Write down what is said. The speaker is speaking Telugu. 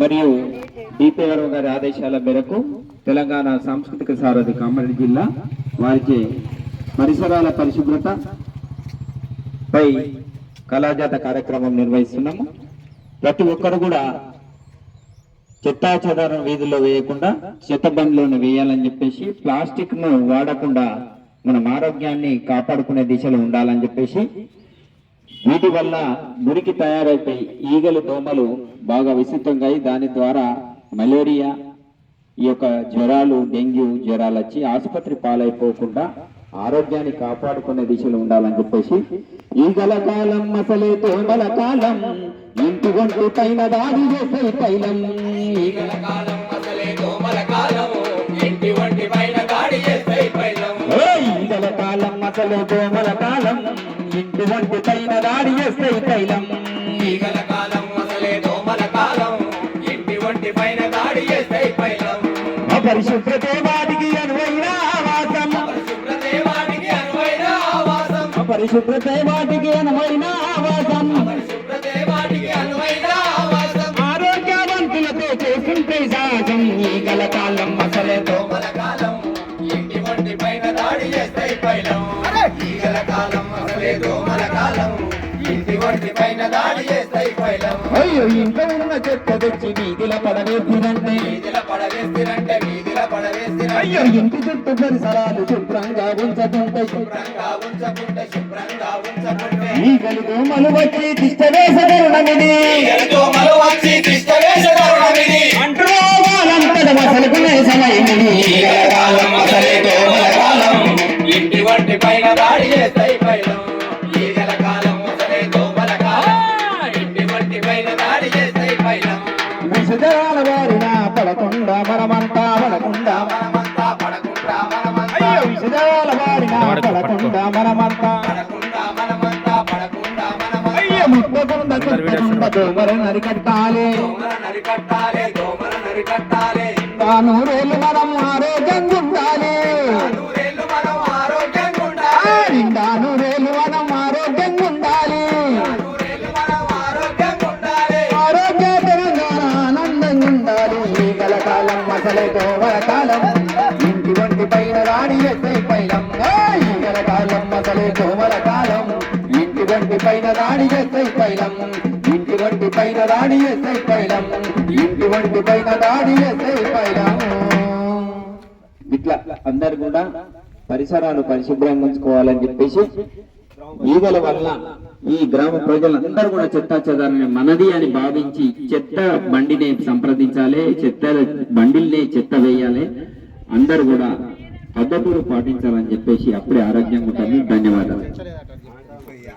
మరియు డిపిఆర్ఓ గారి ఆదేశాల మేరకు తెలంగాణ సాంస్కృతిక సారథి కామారెడ్డి జిల్లా వారిచే పరిసరాల పరిశుభ్రత పై కళాజాత కార్యక్రమం నిర్వహిస్తున్నాము. ప్రతి ఒక్కరు కూడా చెత్తా చెదారం వీధుల్లో వేయకుండా చెత్తబండిలోని వేయాలని చెప్పేసి ప్లాస్టిక్ను వాడకుండా మనం ఆరోగ్యాన్ని కాపాడుకునే దిశలో ఉండాలని చెప్పేసి వీటి వల్ల మురికి తయారైపోయి ఈగలు దోమలు బాగా విస్తృతంగా అయి దాని ద్వారా మలేరియా ఈ యొక్క జ్వరాలు డెంగ్యూ జ్వరాలు వచ్చి ఆసుపత్రి పాలైపోకుండా ఆరోగ్యాన్ని కాపాడుకునే దిశలో ఉండాలని చెప్పేసి ఈగల కాలం అసలే దోమల కాలం. ఇంటి ఒంటి పైన దాడి చేసే తైలం. ఈగల కాలం కాలం అసలే దోమల కాలం ఇంటి ఒంటి పైన దాడి చేసే తైలం. ఈగల కాలం అసలే దోమల కాలం ఇంటి వంటి పైన దాడి చేస్తే పైలం అపరిశుభ్రతే వాటికి అనువైన ఆవాసం. పరిశుభ్రతే వాటికి అనువైన ఆవాసం. అపరిశుభ్రతే వాటికి అనువైన ఆవాసం. పరిశుభ్రతే వాటికి అనువైన ఆవాసం. ఆరోగ్యవంతులతో చేసుకుంటే సాహసం. ఈగల కాలం అసలే దోమల కాలం అసలే దోమల కాలం ఇంటి వంటి పైన దాడి చేస్తే పైలం. అయ్యో ఇంట్లో ఉన్న చెత్త తెచ్చి వీధిలో పడవేసినంటే వీధిల పడవేసినంటే వీధిల పడవేసినంటే అయ్యో ఇంటి చుట్టూ పరిసరాలు శుభ్రంగా ఉంచకుంటే. శుభ్రంగా ఉంచకుంటే శుభ్రంగా ఉంచకుంటే. ఈగలు దోమలు వచ్చి తిష్ట వేసగరుణమిది దోమలు వచ్చి తిష్ట వేసగరుణమిది అంటూ మసలుకునే సమయమిది. పైన దాడి చేస్తాయి పైలం ఈగల కాలం అసలే దోమల కాలం. ఇంటి వంటి పైన దాడి చేస్తాయి పైలం విషజాల వారిన పడకుండా మనమంతా పడకుండా. మనమంతా పడకుండా మనమంతా అయ్యో విషజాల వారిన పడకుండా మనమంతా పడకుండా మనమంతా పడకుండా మనమంతా అయ్యో ముట్టకుండా చుట్టకుండా దోమలు నరికట్టాలి. దోమల నరికట్టాలి దోమల నరికట్టాలి. రోజులు మనం ఆరోగ్యంగా ఉండాలి. కాలం అసలే కాలం ఇంటి వంటి పైన రాణి ఎస్ఐ పైలం. ఈగల కాలం అసలే దోమల కాలం ఇంటి వంటి పైన రాణి ఎస్ఐ పైలం. ఇంటి వంటి పైన రాణి ఎస్ఐ పైలం. ఇంటి వంటి పైన రాణి ఎస్ఐ పైలం. ఇట్లా అందరు కూడా పరిసరాలు పరిశుభ్రంగా ఉంచుకోవాలని చెప్పేసి ఈగల వల్ల ఈ గ్రామ ప్రజలందరూ కూడా చెత్త చెదారని మనది అని భావించి చెత్త బండిని సంప్రదించాలి చెత్త బండిల్ని చెత్త వేయాలి. అందరు కూడా పద్ధతులు పాటించాలని చెప్పేసి అప్పుడే ఆరోగ్యంగా ఉంటుంది ధన్యవాదాలు.